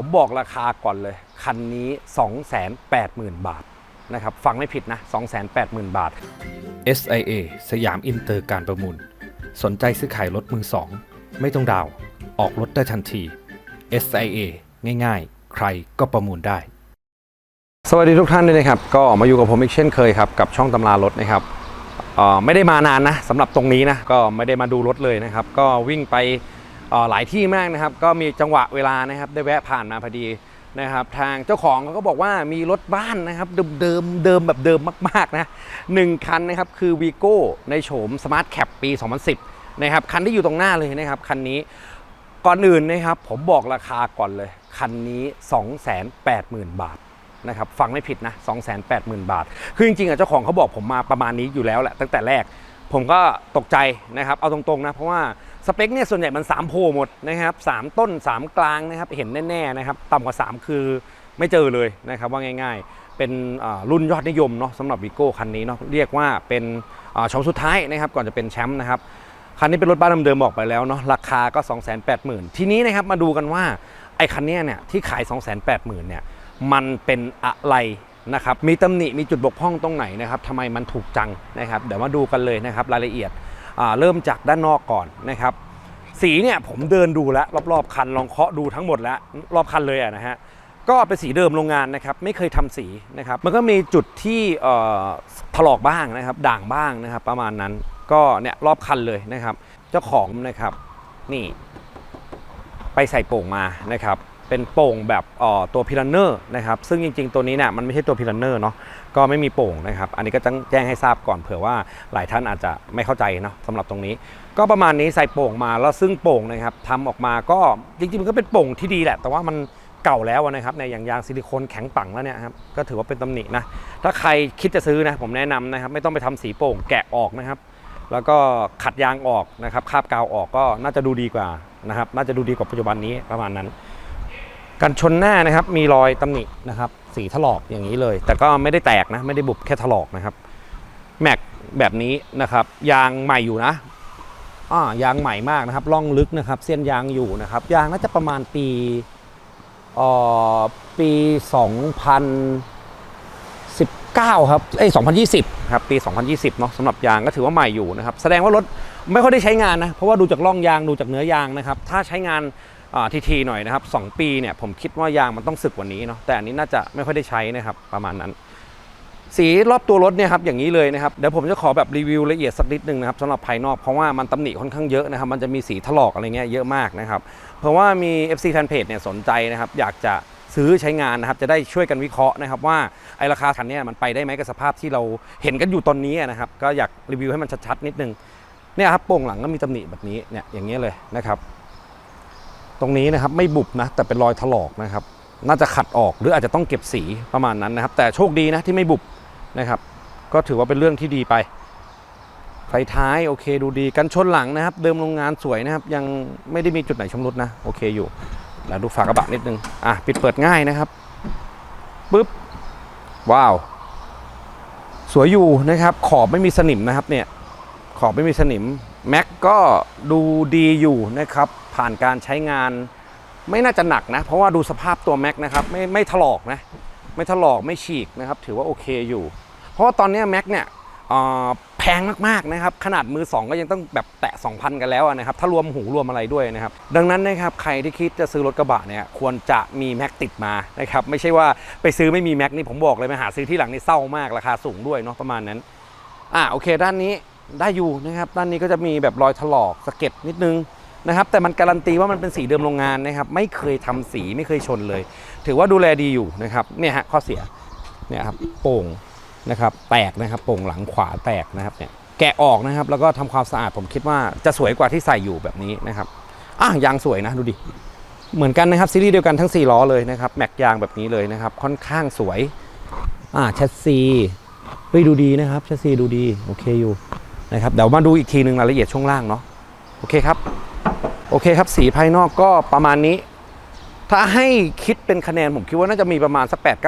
ผมบอกราคาก่อนเลย คันนี้ 280,000 บาทนะครับฟังไม่ผิดนะ 280,000 บาท SIA สยามอินเตอร์การประมูล สนใจซื้อขายรถมือสอง ไม่ต้องดาวน์ออกรถได้ทันที SIA ง่ายๆ ใครก็ประมูลได้ สวัสดีทุกท่านด้วยนะครับ ก็มาอยู่กับผมอีกเช่นเคยครับ กับช่องตำรารถนะครับเอ่อไม่ได้มานานนะสำหรับตรงนี้นะ ก็ไม่ได้มาดูรถเลยนะครับ ก็วิ่งไปเอ่อ หลายที่มากนะครับ ก็มีจังหวะเวลานะครับ ได้แวะผ่านมาพอดีนะครับ ทางเจ้าของเขาก็บอกว่ามีรถบ้านนะครับ เดิมเดิมแบบเดิมมากๆนะหนึ่งคันนะครับ คือ v ีโก้ในโฉม Smart Cap ปี 2010 นะครับ คันที่อยู่ตรงหน้าเลยนะครับ คันนี้ก่อนอื่นนะครับ ผมบอกราคาก่อนเลย คันนี้ 280,000 บาทนะครับฟังไม่ผิดนะ 280,000 บาท คือจริงๆอะเจ้าของเขาบอกผมมาประมาณนี้อยู่แล้วแหละตั้งแต่แรก ผมก็ตกใจนะครับ เอาตรงๆนะ เพราะว่า สเปคเนี่ยส่วนใหญ่มัน3โพหมดนะครับ3ต้น 3 กลางนะครับเห็นแน่ๆนะครับต่ำกว่า 3 คือไม่เจอเลยนะครับว่าง่ายๆ เป็นรุ่นยอดนิยมเนาะสำหรับวิโก้คันนี้เนาะเรียกว่าเป็นอ่าชมสุดท้ายนะครับก่อนจะเป็นแชมป์นะครับคันนี้เป็นรถบ้านเดิมๆบอกไปแล้วเนาะราคาก็ 280,000 ทีนี้นะครับมาดูกันว่าไอ้คันเนี้ยเนี่ยที่ขาย 280,000เนี่ยมันเป็นอะไรนะครับมีตำหนิมีจุดบกพร่องตรงไหนนะครับทำไมมันถูกจังนะครับเดี๋ยวมาดูกันเลยนะครับรายละเอียด เริ่มจากด้านนอกก่อนนะครับ สีเนี่ยผมเดินดูแล้วรอบๆคันลองเคาะดูทั้งหมดแล้วรอบคันเลยะนะฮะก็เป็นสีเดิมโรงงานนะครับไม่เคยทำสีนะครับมันก็มีจุดที่เอ่อถลอกบ้างนะครับด่างบ้างนะครับ ประมาณนั้นก็เนี่ยรอบคันเลยนะครับ เจ้าของนะครับนี่ ไปใส่โป่งมานะครับ เป็นโป่งแบบตัวพิลันเนอร์นะครับซึ่งจริง ๆ ตัวนี้เนี่ยมันไม่ใช่ตัวพิลันเนอร์เนาะก็ไม่มีโป่งนะครับ อันนี้ก็ต้องแจ้งให้ทราบก่อนเผื่อว่าหลายท่านอาจจะไม่เข้าใจเนาะสำหรับตรงนี้ ก็ประมาณนี้ใส่โป่งมาแล้วซึ่งโป่งนะครับทำออกมาก็จริงๆมันก็เป็นโป่งที่ดีแหละ แต่ว่ามันเก่าแล้วนะครับในอย่างยางซิลิโคนแข็งปังแล้วเนี่ยครับก็ถือว่าเป็นตำหนินะถ้าใครคิดจะซื้อนะผมแนะนำนะครับไม่ต้องไปทำสีโป่งแกะออกนะครับ แล้วก็ขัดยางออกนะครับคาบกาวออกก็น่าจะดูดีกว่านะครับน่าจะดูดีกว่าปัจจุบันนี้ประมาณนั้น กันชนหน้านะครับมีรอยตำหนินะครับสีถลอกอย่างนี้เลย แต่ก็ไม่ได้แตกนะไม่ได้บุบแค่ถลอกนะครับแม็กแบบนี้นะครับ ยางใหม่อยู่นะอ่ายางใหม่มากนะครับล่องลึกนะครับ เส้นยางอยู่นะครับ ยางน่าจะประมาณปีเอ่อปี 2019 ครับเอ้ย2020 ครับ ปี 2020 เนาะสำหรับยางก็ถือว่าใหม่อยู่นะครับ แสดงว่ารถไม่ค่อยได้ใช้งานนะ เพราะว่าดูจากล่องยางดูจากเนื้อยางนะครับ ถ้าใช้งาน ทีทีหน่อยนะครับ 2 ปีเนี่ยผมคิดว่ายางมันต้องสึกกว่านี้เนาะแต่อันนี้น่าจะไม่ค่อยได้ใช้นะครับประมาณนั้น สีรอบตัวรถเนี่ยครับอย่างนี้เลยนะครับเดี๋ยวผมจะขอแบบรีวิวละเอียดสักนิดนึงนะครับสำหรับภายนอกเพราะว่ามันตำหนิค่อนข้างเยอะนะครับ มันจะมีสีถลอกอะไรเงี้ยเยอะมากนะครับเพราะว่ามี FC Fanpage เนี่ยสนใจนะครับ อยากจะซื้อใช้งานนะครับจะได้ช่วยกันวิเคราะห์นะครับ ว่าไอราคาคันเนี้มันไปได้ไหมกับสภาพที่เราเห็นกันอยู่ตอนนี้นะครับ ก็อยากรีวิวให้มันชัดๆนิดนึงเนี่ยครับโป่งหลังก็มีตำหนิแบบนี้เนี่ยอย่างเงี้ยเลยนะครับ ตรงนี้นะครับไม่บุบนะแต่เป็นรอยถลอกนะครับ น่าจะขัดออกหรืออาจจะต้องเก็บสีประมาณนั้นนะครับ แต่โชคดีนะที่ไม่บุบนะครับ ก็ถือว่าเป็นเรื่องที่ดีไปไฟท้ายโอเคดูดีกันชนหลังนะครับ เดิมโรงงานสวยนะครับ ยังไม่ได้มีจุดไหนชำรุดนะโอเคอยู่แล้วดูฝากระบะนิดนึงอะปิดเปิดง่ายนะครับปึ๊บว้าว สวยอยู่นะครับ ขอบไม่มีสนิมนะครับเนี่ยขอบไม่มีสนิมแม็กก็ดูดีอยู่นะครับ ผ่านการใช้งาน ไม่น่าจะหนักนะ เพราะว่าดูสภาพตัวแม็กนะครับไม่ไม่ถลอกนะ ไม่ถลอกไม่ฉีกนะครับ ถือว่าโอเคอยู่ เพราะว่าตอนนี้แม็กเนี่ยแพงมากๆนะครับ ขนาดมือ 2 ก็ยังต้องแบบแตะ 2,000 กันแล้วนะครับ ถ้ารวมหูรวมอะไรด้วยนะครับ ดังนั้นนะครับใครที่คิดจะซื้อรถกระบะเนี่ยควรจะมีแม็กติดมานะครับ ไม่ใช่ว่าไปซื้อไม่มีแม็กนี่ผมบอกเลยมาหาซื้อที่หลังนี่เศร้ามากราคาสูงด้วยเนาะประมาณนั้นอ่าโอเค ด้านนี้ได้อยู่นะครับ ด้านนี้ก็จะมีแบบรอยถลอกสะเก็ดนิดนึง นะครับแต่มันการันตีว่ามันเป็นสีเดิมโรงงานนะครับไม่เคยทำสีไม่เคยชนเลย ถือว่าดูแลดีอยู่นะครับเนี่ยฮะข้อเสียเนี่ยครับโป่งนะครับแตกนะครับโป่งหลังขวาแตกนะครับเนี่ยแกะออกนะครับแล้วก็ทำความสะอาดผมคิดว่าจะสวยกว่าที่ใส่อยู่แบบนี้นะครับอะยางสวยนะดูดิเหมือนกันนะครับซีรีส์เดียวกันทั้ง 4 ล้อเลยนะครับแม็กยางแบบนี้เลยนะครับค่อนข้างสวยอ่าแชสซีเฮ้ยดูดีนะครับแชสซีดูดีโอเคอยู่นะครับเดี๋ยวมาดูอีกทีหนึ่งรายละเอียดช่วงล่างเนาะ โอเคครับ โอเคครับสีภายนอกก็ประมาณนี้ ถ้าให้คิดเป็นคะแนนผมคิดว่าน่าจะมีประมาณสัก 8 9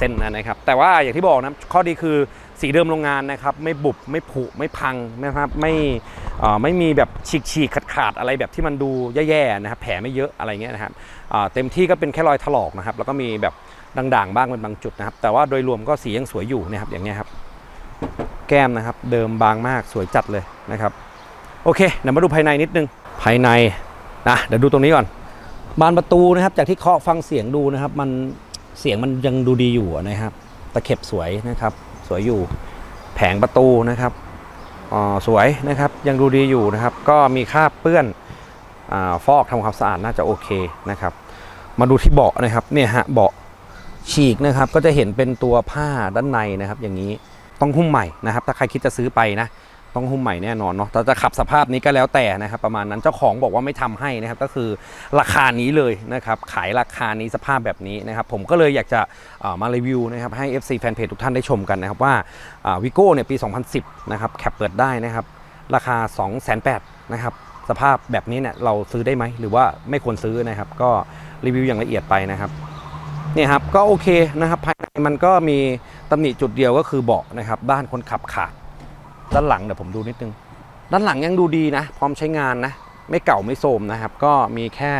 0นะนะครับ แต่ว่าอย่างที่บอกนะข้อดีคือสีเดิมโรงงานนะครับ ไม่บุบไม่ผุไม่พังนะครับ ไม่ไม่มีแบบฉีกฉีกขาดขาดอะไรแบบที่มันดูแย่ๆนะครับ แผลไม่เยอะอะไรเงี้ยนะครับเต็มที่ก็เป็นแค่รอยถลอกนะครับ แล้วก็มีแบบด่างๆ บ้างเป็นบางจุดนะครับ แต่ว่าโดยรวมก็สียังสวยอยู่นะครับอย่างเงี้ยครับ แก้มนะครับ เดิมบางมากสวยจัดเลยนะครับ โอเคเดี๋ยวมาดูภายในนิดนึง ภายในนะเดี๋ยวดูตรงนี้ก่อน บานประตูนะครับจากที่เคาะฟังเสียงดูนะครับ มันเสียงมันยังดูดีอยู่นะครับตะเข็บสวยนะครับ สวยอยู่แผงประตูนะครับอ่าสวยนะครับยังดูดีอยู่นะครับ ก็มีคราบเปื้อนอาฟอกทำความสะอาดน่าจะโอเคนะครับ มาดูที่เบาะนะครับเนี่ยฮะเบาะฉีกนะครับก็จะเห็นเป็นตัวผ้าด้านในนะครับ อย่างนี้ต้องหุ้มใหม่นะครับ ถ้าใครคิดจะซื้อไปนะ ต้องหุ้มใหม่แน่นอนเนาะแต่จะขับสภาพนี้ก็แล้วแต่นะครับ ประมาณนั้นเจ้าของบอกว่าไม่ทำให้นะครับ ก็คือราคานี้เลยนะครับ ขายราคานี้สภาพแบบนี้นะครับ ผมก็เลยอยากจะมารีวิวนะครับให้ FC แฟนเพจทุกท่านได้ชมกันนะครับว่าวิโก้เนี่ยปี 2010 นะครับแคปเปิดได้นะครับ ราคา 2 8 0 0 0นะครับสภาพแบบนี้เนี่ยเราซื้อได้ไหมหรือว่าไม่ควรซื้อนะครับ ก็รีวิวอย่างละเอียดไปนะครับเนี่ยครับก็โอเคนะครับภายในมันก็มีตำหนิจุดเดียวก็คือเบาะนะครับด้านคนขับขาด ด้านหลังเดี๋ยวผมดูนิดนึง ด้านหลังยังดูดีนะ พร้อมใช้งานนะ ไม่เก่าไม่โทรมนะครับ ก็มีแค่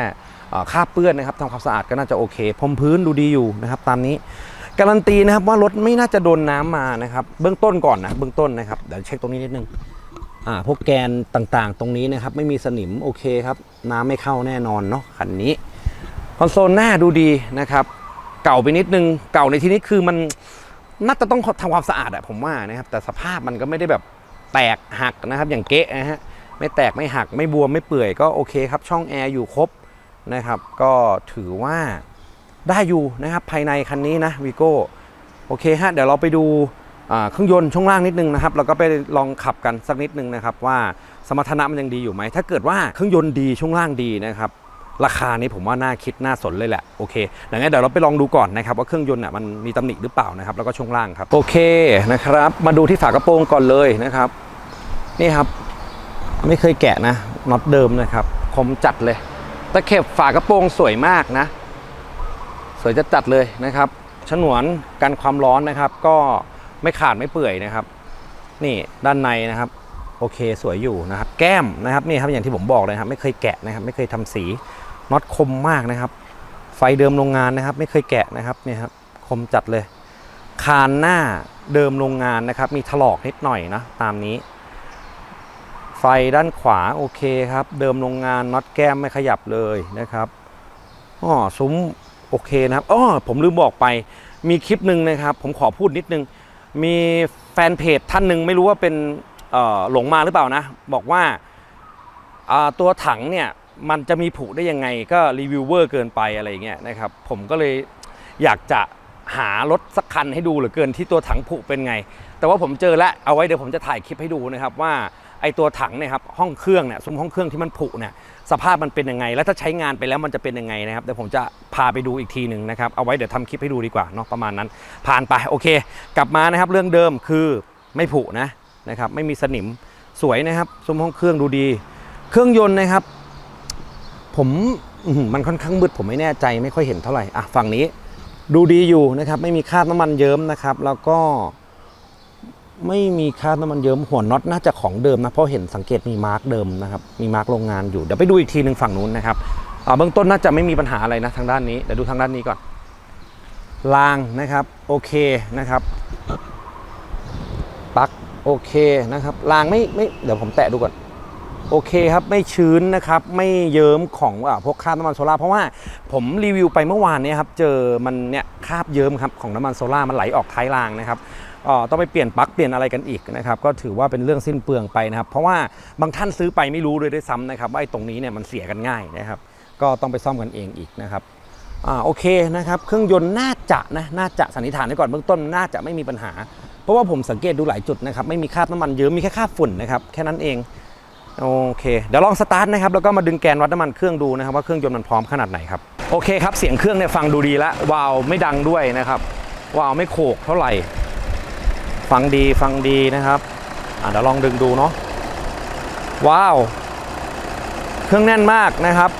เอ่าเปื้อนนะครับทำความสะอาดก็น่าจะโอเคพรมพื้นดูดีอยู่นะครับ ตามนี้การันตีนะครับว่ารถไม่น่าจะโดนน้ำมานะครับ เบื้องต้นก่อนนะเบื้องต้นนะครับเดี๋ยวเช็คตรงนี้นิดนึงอ่าพวกแกนต่างๆ ตรงนี้นะครับ ไม่มีสนิมโอเคครับ น้ำไม่เข้าแน่นอนเนาะคันนี้คอนโซลหน้าดูดีนะครับ เก่าไปนิดนึง เก่าในที่นี้คือมันน่าจะต้องทำความสะอาดอะผมว่านะครับแต่สภาพมันก็ไม่ได้แบบ แตกหักนะครับอย่างเก๊ะนะฮะไม่แตกไม่หักไม่บวมไม่เปื่อยก็โอเคครับช่องแอร์อยู่ครบนะครับก็ถือว่าได้อยู่นะครับภายในคันนี้นะวีโก้โอเคฮะเดี๋ยวเราไปดูเครื่องยนต์ช่วงล่างนิดนึงนะครับแล้วก็ไปลองขับกันสักนิดนึงนะครับว่าสมรรถนะมันยังดีอยู่ไหมถ้าเกิดว่าเครื่องยนต์ดีช่วงล่างดีนะครับ ราคานี้ผมว่าน่าคิดน่าสนเลยแหละโอเคดังนั้นเดี๋ยวเราไปลองดูก่อนนะครับว่าเครื่องยนต์น่ะมันมีตำหนิหรือเปล่านะครับแล้วก็ช่วงล่างครับโอเคนะครับ มาดูที่ฝากระโปรงก่อนเลยนะครับ นี่ครับไม่เคยแกะนะน็อตเดิมนะครับคมจัดเลย ตะเข็บฝากระโปรงสวยมากนะ สวยจะจัดเลยนะครับฉนวนกันความร้อนนะครับ ก็ไม่ขาดไม่เปื่อยนะครับ นี่ด้านในนะครับ โอเคสวยอยู่นะครับ แก้มนะครับนี่ครับอย่างที่ผมบอกเลยครับไม่เคยแกะนะครับ ไม่เคยทำสีน็อตคมมากนะครับ ไฟเดิมโรงงานนะครับ ไม่เคยแกะนะครับนี่ครับคมจัดเลย คานหน้าเดิมโรงงานนะครับ มีถลอกนิดหน่อยนะตามนี้ ไฟด้านขวาโอเคครับ เดิมโรงงานน็อตแก้มไม่ขยับเลยนะครับอ๋อซุ้มโอเคนะครับอ๋อผมลืมบอกไป มีคลิปหนึ่งนะครับ ผมขอพูดนิดนึง มีแฟนเพจท่านหนึ่งไม่รู้ว่าเป็น หลงมาหรือเปล่านะ บอกว่าตัวถังเนี่ยมันจะมีผุได้ยังไงก็รีวิวเวอร์เกินไปอะไรอย่างเงี้ยนะครับผมก็เลยอยากจะหารถสักคันให้ดูเหลือเกินที่ตัวถังผุเป็นไง แต่ว่าผมเจอแล้วเอาไว้เดี๋ยวผมจะถ่ายคลิปให้ดูนะครับว่าไอตัวถังเนี่ยครับห้องเครื่องเนี่ยซุ้มห้องเครื่องที่มันผุเนี่ยสภาพมันเป็นยังไง แล้วถ้าใช้งานไปแล้วมันจะเป็นยังไงนะครับเดี๋ยวผมจะพาไปดูอีกทีหนึ่งนะครับเอาไว้เดี๋ยวทำคลิปให้ดูดีกว่าเนาะประมาณนั้น ผ่านไปโอเค กลับมานะครับเรื่องเดิมคือไม่ผุนะ นะครับไม่มีสนิมสวยนะครับซุ้มห้องเครื่องดูดี เครื่องยนต์นะครับ ผมมันค่อนข้างมืดผมไม่แน่ใจไม่ค่อยเห็นเท่าไหร่อะฝั่งนี้ดูดีอยู่นะครับ ไม่มีคราบน้ำมันเยิ้มนะครับ แล้วก็ไม่มีคราบน้ำมันเยิ้มหัวน็อตน่าจะของเดิมนะเพราะเห็นสังเกตมีมาร์กเดิมนะครับ มีมาร์กโรงงานอยู่เดี๋ยวไปดูอีกทีหนึ่งฝั่งนู้นนะครับเบื้องต้นน่าจะไม่มีปัญหาอะไรนะทางด้านนี้เดี๋ยวดูทางด้านนี้ก่อนรางนะครับโอเคนะครับปลั๊ก โอเคนะครับรางไม่ไม่เดี๋ยวผมแตะดูก่อนโอเคครับไม่ชื้นนะครับไม่เยิ้มของอาพวกคราบน้ำมันโซล่าเพราะว่าผมรีวิวไปเมื่อวานเนี้ครับเจอมันเนี่ยคราบเยิ้มครับของน้ำมันโซล่ามันไหลออกท้ายรางนะครับอ่อต้องไปเปลี่ยนปลั๊กเปลี่ยนอะไรกันอีกนะครับก็ถือว่าเป็นเรื่องสิ้นเปลืองไปนะครับ เพราะว่าบางท่านซื้อไปไม่รู้เลยด้วยซ้ำนะครับว่าไอ้ตรงนี้เนี่ยมันเสียกันง่ายนะครับ ก็ต้องไปซ่อมกันเองอีกนะครับอ่าโอเคนะครับเครื่องยนต์น่าจะนะน่าจะสันนิษฐานไว้ก่อนเบื้องต้นน่าจะไม่มีปัญหา เพราะว่าผมสังเกตดูหลายจุดนะครับไม่มีคราบน้ำมันเยิ้มมีแค่คราบฝุ่นนะครับแค่นั้นเองโอเคเดี๋ยวลองสตาร์ทนะครับแล้วก็มาดึงแกนวัดน้ำมันเครื่องดูนะครับว่าเครื่องยนต์มันพร้อมขนาดไหนครับโอเคครับเสียงเครื่องเนี่ยฟังดูดีล้วาวไม่ดังด้วยนะครับวาวไม่โขกเท่าไหร่ ฟังดีฟังดีนะครับอะเดี๋ยวลองดึงดูเนาะว้าว เครื่องแน่นมากนะครับ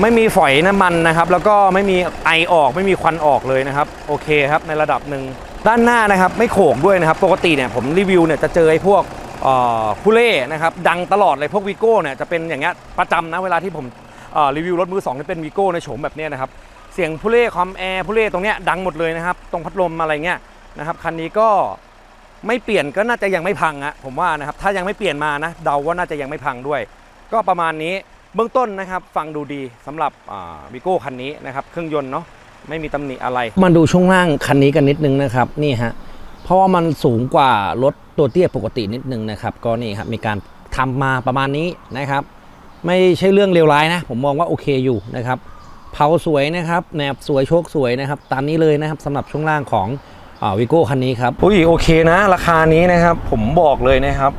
ไม่มีฝอยน้ำมันนะครับ แล้วก็ไม่มีไอออกไม่มีควันออกเลยนะครับ โอเคครับในระดับหนึ่ง ด้านหน้านะครับไม่โขกด้วยนะครับ ปกติเนี่ยผมรีวิวเนี่ยจะเจอไอ้พวกเอ่อคูเล่นะครับดังตลอดเลยพวกวีโก้เนี่ยจะเป็นอย่างเงี้ยประจำนะเวลาที่ผมรีวิวรถมือสองที่เป็นวีโก้ในโฉมแบบเนี้ยนะครับเสียงพูเล่คอมแอร์พูเล่ตรงเนี้ยดังหมดเลยนะครับ ตรงพัดลมอะไรเงี้ยนะครับคันนี้ก็ไม่เปลี่ยนก็น่าจะยังไม่พังอะผมว่านะครับถ้ายังไม่เปลี่ยนมานะเดาว่าน่าจะยังไม่พังด้วย ก็ประมาณนี้เบื้องต้นนะครับฟังดูดีสำหรับวิโก้คันนี้นะครับเครื่องยนต์เนาะ ไม่มีตำหนิอะไร มาดูช่วงล่างคันนี้กันนิดนึงนะครับนี่ฮะเพราะว่ามันสูงกว่ารถตัวเตี้ยปกตินิดนึงนะครับก็นี่ครับมีการทำมาประมาณนี้นะครับ ไม่ใช่เรื่องเลวร้ายนะ ผมมองว่าโอเคอยู่นะครับเผาสวยนะครับแหนบสวยโชคสวยนะครับตามนี้เลยนะครับสำหรับช่วงล่างของวิโก้คันนี้ครับอุ้ยโอเคนะ ราคานี้นะครับผมบอกเลยนะครับ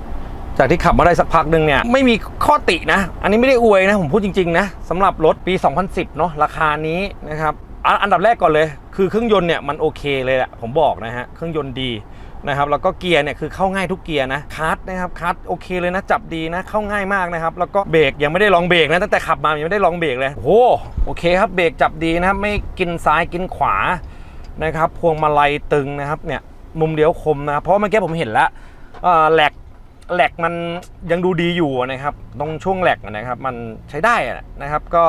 จากที่ขับมาได้สักพักหนึ่งเนี่ยไม่มีข้อตินะ อันนี้ไม่ได้อวยนะ ผมพูดจริง ๆ นะสำหรับรถปี 2010 เนาะราคานี้นะครับ อันดับแรกก่อนเลย คือเครื่องยนต์เนี่ยมันโอเคเลยแหละผมบอกนะฮะเครื่องยนต์ดีนะครับแล้วก็เกียร์เนี่ยคือเข้าง่ายทุกเกียร์นะคัสนะครับคัสโอเคเลยนะจับดีนะเข้าง่ายมากนะครับแล้วก็เบรกยังไม่ได้ลองเบรกนะตั้งแต่ขับมายังไม่ได้ลองเบรกเลยโอ้โอเคครับเบรกจับดีนะครับไม่กินซ้ายกินขวานะครับพวงมาลัยตึงนะครับเนี่ยมุมเลี้ยวคมนะเพราะเมื่อกี้ผมเห็นแล้วเอ่อแหลกแหลกมันยังดูดีอยู่นะครับตรงช่วงแหลกนะครับมันใช้ได้นะครับก็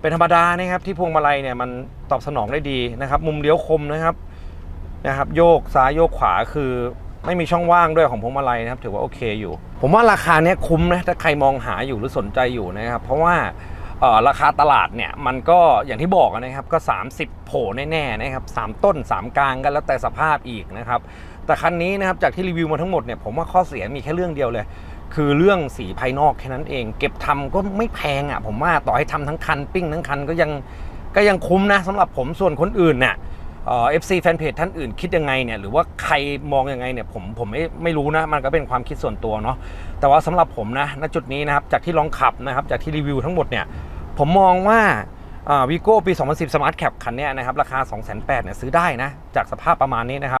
เป็นธรรมดานะครับที่พวงมาลัยเนี่ยมันตอบสนองได้ดีนะครับ มุมเลี้ยวคมนะครับนะครับ โยกซ้ายโยกขวาคือไม่มีช่องว่างด้วยของพวงมาลัยนะครับ ถือว่าโอเคอยู่ ผมว่าราคาเนี้ยคุ้มนะถ้าใครมองหาอยู่หรือสนใจอยู่นะครับ เพราะว่าราคาตลาดเนี่ยมันก็อย่างที่บอกนะครับก็ 30 โผล่แน่ๆนะครับสามต้น 3 กลางกันแล้วแต่สภาพอีกนะครับแต่คันนี้นะครับจากที่รีวิวมาทั้งหมดเนี่ยผมว่าข้อเสียมีแค่เรื่องเดียวเลย คือเรื่องสีภายนอกแค่นั้นเอง เก็บทำก็ไม่แพงอะ ผมว่าต่อให้ทำทั้งคันปิ้งทั้งคันก็ยังก็ยังคุ้มนะสำหรับผมส่วนคนอื่นเนี่ยเอฟซีแฟนเพจท่านอื่นคิดยังไงเนี่ยหรือว่าใครมองยังไงเนี่ยผมผมไม่ไม่รู้นะ มันก็เป็นความคิดส่วนตัวเนาะแต่ว่าสำหรับผมนะณจุดนี้นะครับจากที่ลองขับนะครับจากที่รีวิวทั้งหมดเนี่ยผมมองว่าวีโก้ปี 2010 Smart Cap คันเนี้ยนะครับราคา 2 8 0 0 0เนี่ยซื้อได้นะจากสภาพประมาณนี้นะครับ